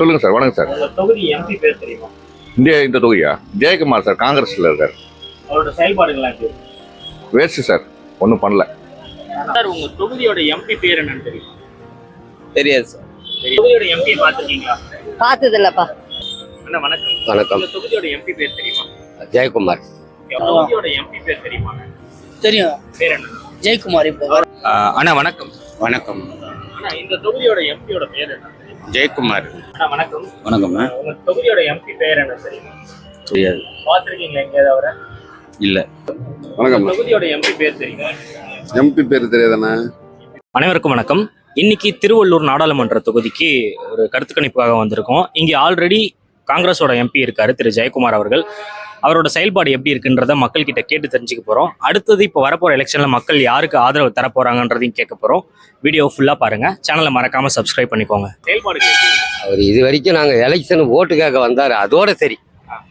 சொல்லுங்க சார் வணக்கம் சார். உங்க தொகுதி எம்பி பேர் தெரியுமா? இந்த இந்த தொகுதியா? ஜெயக்குமார் சார் காங்கிரஸ்ல இருக்கார். அவரோட செயல்பாடுகள்லாம் எப்படி இருக்கு? வேஸ்ட் சார் ஒன்றும் பண்ணல. சார் உங்க தொகுதியோட எம்பி பேர் என்னன்னு தெரியுமா? தெரியாது சார். தொகுதியோட எம்பி பாத்துருக்கீங்களா பார்த்தது இல்லப்பா அண்ணா வணக்கம். வணக்கம். உங்க தொகுதியோட எம்பி பேர் தெரியுமா? ஜெயக்குமார். உங்க தொகுதியோட எம்பி பேர் தெரியுமா? தெரியும். பேர் என்ன? ஜெயக்குமார் இப்போ அண்ணா வணக்கம். வணக்கம். அண்ணா இந்த தொகுதியோட எம்பியோட பேர் என்ன? ஜெயக்குமார். வணக்கம். வணக்கம்ண்ணா உங்க தொகுதியோட எம்பி பேர் என்ன தெரியுமா? தெரியாது. பாத்துருக்கீங்களா எங்கேயாவது அவரை? இல்ல. வணக்கம் தொகுதியோட எம்பி பேர் தெரியுமா? எம்பி பேர் தெரியாதானே அனைவருக்கும் வணக்கம். இன்னைக்கு திருவள்ளூர் நாடாளுமன்ற தொகுதிக்கு ஒரு கருத்து கணிப்புக்காக வந்திருக்கோம். இங்கே ஆல்ரெடி காங்கிரஸோட எம்பி இருக்காரு திரு. ஜெயக்குமார் அவர்கள். அவரோட செயல்பாடு எப்படி இருக்குன்றத மக்கள் கிட்ட கேட்டு தெரிஞ்சுக்க போறோம். அடுத்தது இப்போ வரப்போற எலெக்ஷன்ல மக்கள் யாருக்கு ஆதரவு தர போறாங்கன்றதையும் கேட்க போறோம். வீடியோ ஃபுல்லா பாருங்க. சேனலை மறக்காம சப்ஸ்கிரைப் பண்ணிக்கோங்க. இருக்கு? அவர் இது வரைக்கும் நாங்கள் எலெக்ஷன் ஓட்டு கேட்க வந்தார். அதோட சரி.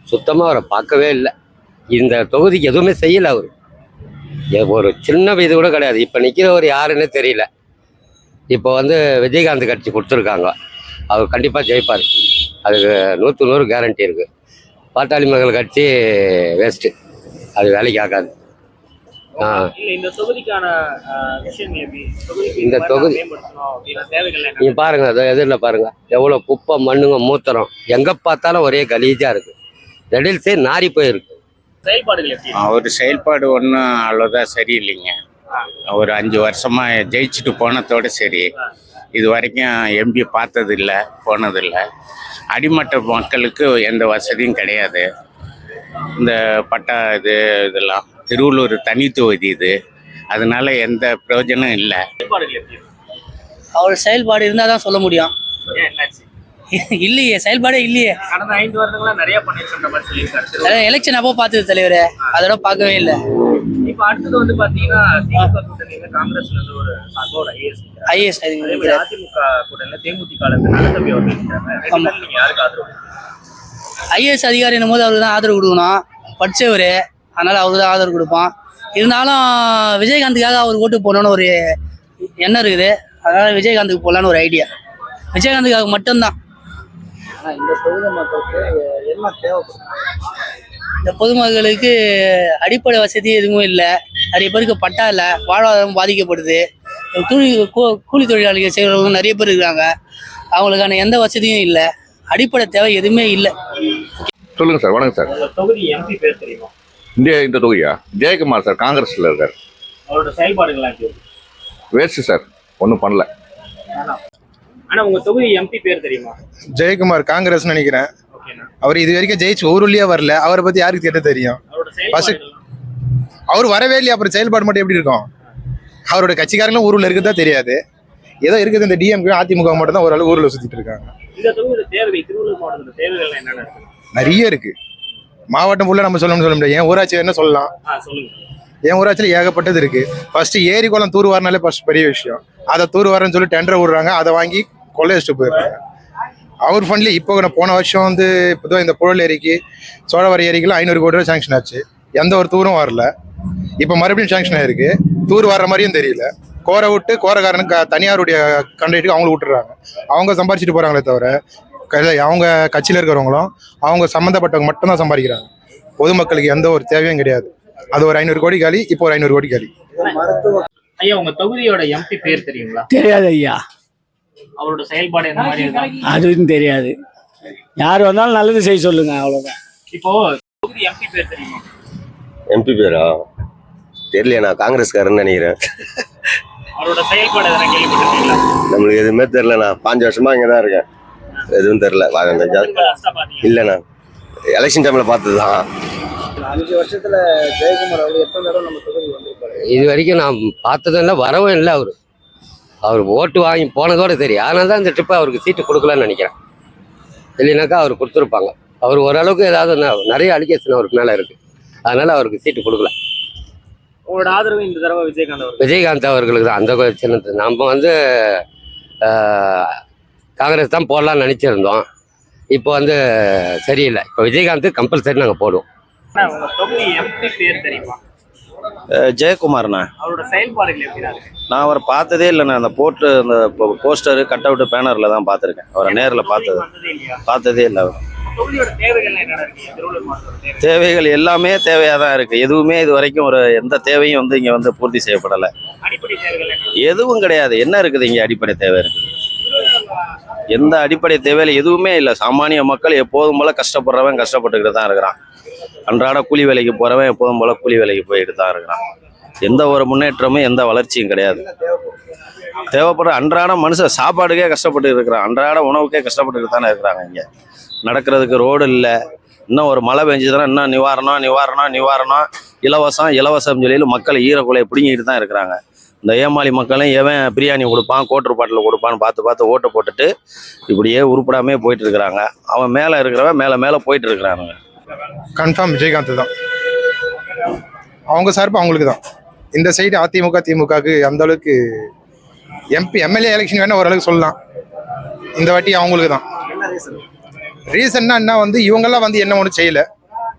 சுத்தமாக அவரை பார்க்கவே இல்லை. இந்த தொகுதிக்கு எதுவுமே செய்யல அவர். ஒரு சின்ன இது கூட கிடையாது. இப்போ நிற்கிறவர் யாருன்னு தெரியல. இப்போ வந்து விஜயகாந்த் கட்சி கொடுத்துருக்காங்க. அவர் கண்டிப்பாக ஜெயிப்பார். அதுக்கு நூற்று நூறு கேரண்டி இருக்குது பாட்டாளி மக்கள் கட்சி வேஸ்ட்டு அது வேலைக்கு ஆகாது. ஆ. இல்ல இந்த தொகுதிக்கான இந்த தொகுதி- நான் மேம்படுத்தணும் அப்படின்னா தேவைகள் என்ன? நீங்க பாருங்க அதோ எதிரில் பாருங்க. எவ்வளோ குப்பை மண்ணுங்க மூத்திரம். எங்கே பார்த்தாலும் ஒரே கலீஜாக இருக்கு. ரெடில்ஸே நாரி போயிருக்கு. செயல்பாடுகள்? அவர் செயல்பாடு ஒன்றும் அவ்வளோதான் சரியில்லைங்க. ஒரு அஞ்சு வருஷமா ஜெயிச்சுட்டு போனதோட சரி. இது வரைக்கும் எம்பி பார்த்ததில்ல போனதில்ல. அடிமட்ட மக்களுக்கு எந்த வசதியும் கிடையாது. இந்த பட்டா இது இதெல்லாம் திருவள்ளூர் தனி தொகுதி இது. அதனால எந்த பிரயோஜனம் இல்லை? அவர் செயல்பாடு இருந்தால் தான் சொல்ல முடியும். இல்லையே செயல்பாடே இல்லையே. கடந்த ஐந்து வருடங்களா நிறைய. அதான் எலெக்ஷன் அப்போ பார்த்தது தலைவரே. அதோட பார்க்கவே இல்லை. இப்ப அடுத்தது வந்து பாத்தீங்கன்னா திமுக கூட்டணியில காங்கிரஸ்ல இருந்து ஒரு சார்பா ஒரு ஐஏஎஸ் ஐஏஎஸ் அதே மாதிரி அதிமுக கூட்டணியில தேமுதிக நல்லதம்பி அவர்கள் இருக்கிறாங்க நீங்க யாருக்கு ஆதரவு ஐஏஎஸ் அதிகாரி என்னும் போது அவருக்கு தான் ஆதரவு கொடுக்கணும். படித்தவர் அதனால அவருக்கு தான் ஆதரவு கொடுப்போம். இருந்தாலும் விஜயகாந்துக்காக அவர் ஓட்டு போடணும்னு ஒரு எண்ணம் இருக்குது. அதனால விஜயகாந்துக்கு போடலான்னு ஒரு ஐடியா விஜயகாந்துக்காக மட்டும்தான். இந்த தொகுதி மக்களுக்கு என்ன தேவைப்படும் இந்த பொதுமக்களுக்கு அடிப்படை வசதி எதுவும் இல்லை. நிறைய பேருக்கு பட்டா இல்லை. வாழ்வாதாரம் பாதிக்கப்படுது. கூலி கூ- கூலி தொழிலாளிகள் செய்கிறவங்க நிறைய பேர் இருக்காங்க அவங்களுக்கான எந்த வசதியும் இல்லை. அடிப்படை தேவை எதுவுமே இல்லை. சொல்லுங்க சார் வணக்கம் சார். தொகுதி எம்பி பேர் தெரியுமா? இந்த இந்த தொகுதியா? ஜெயக்குமார் சார் காங்கிரஸ்ல இருக்கார். அவரோட செயல்பாடுகள்லாம் எப்படி சார் ஒன்றும் பண்ணல. ஆனா உங்க தொகுதி எம்பி பேர் தெரியுமா? ஜெயக்குமார் காங்கிரஸ் நினைக்கிறேன். அவர் இது வரைக்கும் ஜெயிச்சு ஒரு உள்ளியா வரல. அவரை பத்தி யாருக்கு கேட்ட தெரியும்? அவர் வரவே இல்லையா? அப்புறம் செயல்பாடு மட்டும் எப்படி இருக்கும்? அவரோட கட்சிக்காரங்களும் ஊருல இருக்குதா தெரியாது. ஏதோ இருக்குது இந்த டிஎம்கே அதிமுக மட்டும் தான் ஓரளவு ஊர்ல சுத்திட்டு இருக்காங்க. நிறைய இருக்கு. மாவட்டம் ஃபுல்லா நம்ம சொல்லணும்னு சொல்ல முடியாது. என் ஊராட்சி என்ன சொல்லலாம்? என் ஊராட்சியில் ஏகப்பட்டது இருக்கு. ஃபர்ஸ்ட் ஏரி குளம் தூர் வாரினாலே ஃபர்ஸ்ட் பெரிய விஷயம். அதை தூர் வாரன்னு சொல்லி டெண்டர் விடுறாங்க அதை வாங்கி கொள்ளையடிச்சிட்டு போயிடுறாங்க. அவர் ஃபண்ட்ல இப்போ நான் போன வருஷம் வந்து இப்போதான் இந்த புழல் ஏரிக்கு சோழவர ஏரிக்கெல்லாம் ஐநூறு கோடி ரூபா சாங்ஷன் ஆச்சு. எந்த ஒரு தூரும் வரல. இப்போ மறுபடியும் சாங்ஷன் ஆயிருக்கு. தூர் வர்ற மாதிரியும் தெரியல. கோரை விட்டு கோரக்காரனுக்கு க- தனியாருடைய கண்டக்டுக்கு அவங்களுக்கு விட்டுறாங்க. அவங்க சம்பாரிச்சிட்டு போறாங்களே தவிர அவங்க கட்சியில் இருக்கிறவங்களும் அவங்க சம்மந்தப்பட்டவங்க மட்டும்தான் சம்பாதிக்கிறாங்க. பொதுமக்களுக்கு எந்த ஒரு தேவையும் கிடையாது. அது ஒரு ஐநூறு கோடி காலி இப்போ ஒரு ஐநூறு கோடி காலி. ஐயா உங்க தொகுதியோட எம்பி பேர் தெரியுங்களா? தெரியாது ஐயா. அவரோட செயல்பாடு என்ன மாதிரி இருக்கும் அதுவும் தெரியாது. யார் வந்தாலும் நல்லது செய்ய சொல்லுங்க அவ்வளவுதான். இப்போ தொகுதி எம்பி பேர் தெரியுமா? எம்பி பேரா? தெரியல நான் காங்கிரஸ்காரன்னு நினைக்கிறேன். அவரோட செயல்பாடு எதனா கேள்விப்பட்டிருக்கீங்களா? நம்மளுக்கு எதுவுமே தெரில நான் பாஞ்சு வருஷமா இங்கே தான் இருக்கேன். எதுவும் பாத்தீங்க? இல்லைண்ணா எலெக்ஷன் டைமில் பார்த்தது தான் அஞ்சு வருஷத்துல ஜெயக்குமார் அவர் எத்தனை தடவை நம்ம தொகுதி வந்திருப்பாரு? இது வரைக்கும் நான் பார்த்ததும் இல்லை வரவும் இல்லை அவர். அவர் ஓட்டு வாங்கி போனதோட தெரியும் அதனால தான் இந்த ட்ரிப்பை அவருக்கு சீட்டு கொடுக்கலன்னு நினைக்கிறேன். இல்லைனாக்கா அவர் கொடுத்துருப்பாங்க. அவர் ஓரளவுக்கு ஏதாவது நிறைய அலிகேஷன் அவருக்கு மேலே இருக்கு. அதனால அவருக்கு சீட்டு கொடுக்கல. உங்களோட ஆதரவு இந்த தடவை விஜயகாந்த் விஜயகாந்த் அவர்களுக்கு தான். அந்த சின்னது நம்ம வந்து காங்கிரஸ் தான் போடலாம்னு நினச்சிருந்தோம். இப்போ வந்து சரியில்லை. இப்போ விஜயகாந்த் கம்பல்சரி நாங்கள் போடுவோம். தொகுதி எம்பி பேர் தெரியுமா? ஜெயக்குமார்ண்ணா. அவரோட செயல்பாடுகள் எப்படிதான் இருக்கு? நான் அவரை பார்த்ததே இல்லைண்ணா. அந்த போட்டு அந்த போஸ்டரு கட் அவுட் பேனரில் தான் பார்த்துருக்கேன். அவரை நேரில் பார்த்தது. பார்த்ததே இல்லை அவர். தேவைகள் எல்லாமே தேவையாக தான் இருக்குது எதுவுமே இது வரைக்கும் ஒரு எந்த தேவையும் வந்து இங்கே வந்து பூர்த்தி செய்யப்படலை. எதுவும் கிடையாது. என்ன இருக்குது இங்கே அடிப்படை தேவை? இருக்குது எந்த அடிப்படை தேவையில எதுவுமே இல்லை. சாமானிய மக்கள் எப்போதும் போல கஷ்டப்படுறவன் கஷ்டப்பட்டுக்கிட்டு தான் இருக்கிறான். அன்றாட கூலி வேலைக்கு போகிறவன் எப்போதும் போல கூலி வேலைக்கு போயிட்டு தான் இருக்கிறான். எந்த ஒரு முன்னேற்றமும் எந்த வளர்ச்சியும் கிடையாது. தேவைப்படுற அன்றாட மனுஷன் சாப்பாடுக்கே கஷ்டப்பட்டு இருக்கிறான். அன்றாட உணவுக்கே கஷ்டப்பட்டு தானே இருக்கிறாங்க இங்கே. நடக்கிறதுக்கு ரோடு இல்லை. இன்னும் ஒரு மழை பெஞ்சதுன்னா இன்னும் நிவாரணம் நிவாரணம் நிவாரணம். இலவசம் இலவசம் சொல்லி மக்கள் ஈரக்குலையை பிடுங்கிட்டு தான் இருக்கிறாங்க. இந்த ஏமாளி மக்களும் எவன் பிரியாணி கொடுப்பான் கோட்டர் பாட்டில் கொடுப்பான்னு பார்த்து பார்த்து ஓட்டு போட்டுட்டு இப்படியே உருப்படாமே போயிட்டு இருக்கிறாங்க. அவன் மேலே இருக்கிறவன் மேலே மேலே போயிட்டு இருக்கிறானுங்க. கன்ஃபார்ம் விஜயகாந்த் தான். அவங்க சார்பு அவங்களுக்கு தான். இந்த சைடு அதிமுக திமுகவுக்கு அந்த அளவுக்கு எம்பி எம்எல்ஏ எலெக்ஷன் வேணா ஓரளவுக்கு சொல்லலாம். இந்த வாட்டி அவங்களுக்கு தான். ரீசன்னா என்ன வந்து இவங்கெல்லாம் வந்து என்ன ஒன்றும் செய்யல.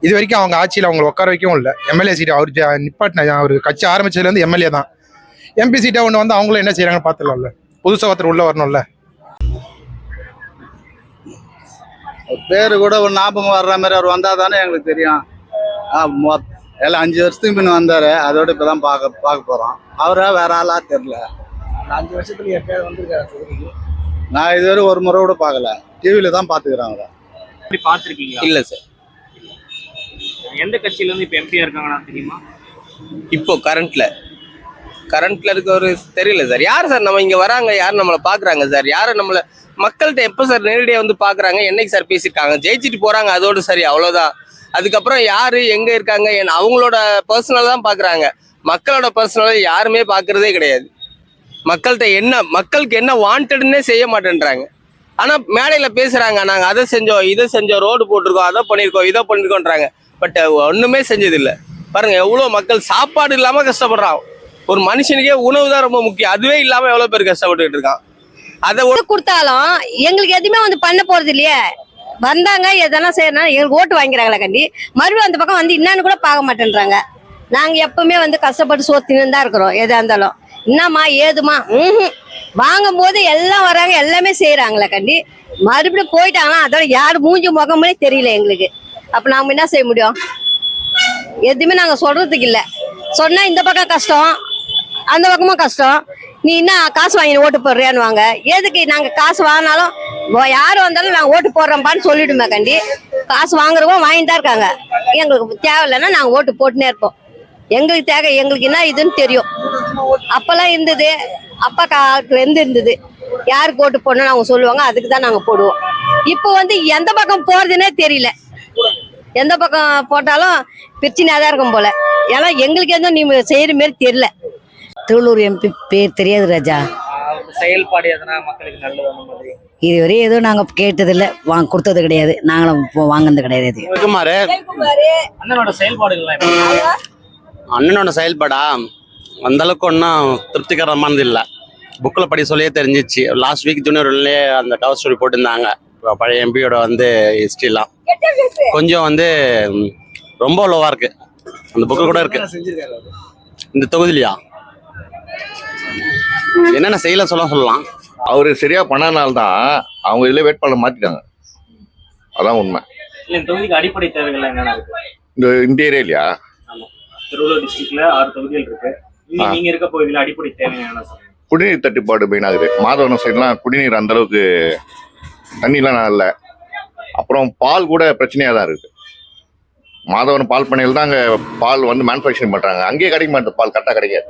இது வரைக்கும் அவங்க ஆட்சியில் அவங்களை உட்கார வைக்கவும் இல்லை. எம்எல்ஏ சீட் அவர் நிப்பாட்டின அவர் கட்சி ஆரம்பிச்சதுலேருந்து எம்எல்ஏ தான். எம்பி சீட்டை ஒன்று வந்து அவங்களும் என்ன செய்கிறாங்கன்னு பார்த்துடலாம்ல. புதுசாக ஒருத்தர் உள்ளே வரணும்ல. பேரு கூட ஒரு ஞாபகம் வர்ற மாதிரி அவர் வந்தா தானே எங்களுக்கு தெரியும். ஆ, மொ- எல்லாம் அஞ்சு வருஷத்துக்கு முன்ன வந்தாரு. அதோட இப்பதான் பார்க்க பார்க்க போறோம். அவரா வேற ஆளா தெரியல. அஞ்சு வருஷத்துல எப்பயாவது வந்திருக்காரு நான் இதுவரை ஒரு முறை கூட பார்க்கல டிவியில தான் பாத்துக்கிறேன் அவரை இப்படி பார்த்திருக்கீங்களா இல்லை சார் எந்த கட்சியில இருந்து இப்ப எம்பியா இருக்காங்கன்னா தெரியுமா? இப்போ கரண்ட்ல கரண்ட்ல ஒரு தெரியல சார். யார் சார் நம்ம இங்க வராங்க? யார் நம்மளை பாக்குறாங்க சார்? யாரும் நம்மள மக்கள்கிட்ட எப்போ சார் நேரடியாக வந்து பாக்குறாங்க? என்னைக்கு சார் பேசியிருக்காங்க? ஜெயிச்சிட்டு போறாங்க அதோடு சரி அவ்வளவுதான். அதுக்கப்புறம் யாரு எங்க இருக்காங்க? அவங்களோட பர்சனல் தான் பாக்குறாங்க. மக்களோட பர்சனல் யாருமே பாக்குறதே கிடையாது. மக்கள்கிட்ட என்ன மக்களுக்கு என்ன வாண்டட்னே செய்ய மாட்டேன்றாங்க. ஆனா மேடையில பேசுறாங்க. நாங்க அதை செஞ்சோம் இதை செஞ்சோம் ரோடு போட்டிருக்கோம் அதை பண்ணிருக்கோம் இதை பண்ணிருக்கோன்றாங்க. பட் ஒண்ணுமே செஞ்சது இல்ல பாருங்க எவ்வளவு மக்கள் சாப்பாடு இல்லாம கஷ்டப்படுறான். ஒரு மனுஷனுக்கே உணவு தான் ரொம்ப முக்கியம். அதுவே இல்லாம எவ்வளவு பேர் கஷ்டப்பட்டுட்டு இருக்கான். அதை ஓட்டு கொடுத்தாலும் எங்களுக்கு எதுவுமே வந்து பண்ண போறது இல்லையே. வந்தாங்க எதெல்லாம் செய்யணும் எங்களுக்கு ஓட்டு வாங்கிறாங்களா கண்டி. மறுபடியும் அந்த பக்கம் வந்து என்னன்னு கூட பார்க்க மாட்டேன்றாங்க. நாங்க எப்பவுமே வந்து கஷ்டப்பட்டு சோத்தின்னு தான் இருக்கிறோம் எதா இருந்தாலும். என்னம்மா ஏதுமா ம் வாங்கும் போது எல்லாம் வராங்க எல்லாமே செய்யறாங்களே கண்டி. மறுபடியும் போயிட்டாங்களா அதோட யார் மூஞ்சி முகமே தெரியல எங்களுக்கு. அப்ப நாம என்ன செய்ய முடியும்? எதுவுமே நாங்க சொல்றதுக்கு இல்ல. சொன்னா இந்த பக்கம் கஷ்டம் அந்த பக்கமும் கஷ்டம். நீ என்ன காசு வாங்கி ஓட்டு போடுறியான்னு வாங்க எதுக்கு நாங்கள் காசு வாங்கினாலும் வ- யார் வந்தாலும் நாங்கள் ஓட்டு போடுறோம்பான்னு சொல்லிடுமே கண்டி. காசு வாங்குறவங்க வாங்கிட்டு தான் இருக்காங்க. எங்களுக்கு தேவையில்லைன்னா நாங்கள் ஓட்டு போட்டுனே இருப்போம். எங்களுக்கு தேவை எங்களுக்கு என்ன இதுன்னு தெரியும். அப்போல்லாம் இருந்தது. அப்பா காலத்துலேருந்து இருந்தது. யாருக்கு ஓட்டு போடணும்னு அவங்க சொல்லுவாங்க அதுக்கு தான் நாங்கள் போடுவோம். இப்போ வந்து எந்த பக்கம் போகிறதுனே தெரியல. எந்த பக்கம் போட்டாலும் பிரச்சனையாக தான் இருக்கும் போல. ஏன்னா எங்களுக்கு எதுவும் நீ செய்கிற மாரி தெரியல. திருவள்ளூர் எம்பி பேர் தெரியாது ராஜா. செயல்பாடு எதனா மக்களுக்கு நல்லது அந்த மாதிரி இதுவரை எதுவும் நாங்கள் கேட்டதில்லை. வாங்க கொடுத்தது கிடையாது. நாங்களும் இப்போ வாங்கினது கிடையாது குமார். அண்ணனோட செயல்பாடுகள்லாம் எப்படி? அண்ணனோட செயல்பாடா? அந்த அளவுக்கு ஒன்றும் திருப்திகரமானது இல்லை. புக்கில் படி சொல்லியே தெரிஞ்சிச்சு. லாஸ்ட் வீக் ஜூனியர்லேயே அந்த கவர் ஸ்டோரி போட்டிருந்தாங்க. பழைய எம்பியோட வந்து ஹிஸ்ட்ரிலாம் கொஞ்சம் வந்து ரொம்ப லோவாக இருக்கு. அந்த புக்கு கூட இருக்கு. இந்த தொகுதியிலையா என்னென்ன செய்யல சொல்ல சொல்லலாம். அவர் சரியா பண்ணனால தான் அவங்க இதுல வேட்பாளர் மாத்திட்டாங்க. அதான் உண்மை. தொகுதிக்கு அடிப்படை தேவைகள் என்னென்ன இந்த இந்த ஏரியாலையா திருவள்ளூர் டிஸ்ட்ரிக்ட்ல ஆறு தொகுதிகள் இருக்கு. இங்க ஆ. நீங்க இருக்க பகுதியில அடிப்படை தேவை என்னென்ன சொல்லுங்க? குடிநீர் தட்டுப்பாடு மெயின் ஆகுது. மாதவரம் சைட்லாம் குடிநீர் அந்த அளவுக்கு தண்ணிலாம் இல்லை. அப்புறம் பால் கூட பிரச்சனையாக தான் இருக்குது மாதவரம் பால் பண்ணையில் தான் அங்கே பால் வந்து மேனுஃபேக்சரிங் பண்ணுறாங்க அங்கேயே கிடைக்க மாட்டேது பால்? கரெக்டாக கிடைக்காது.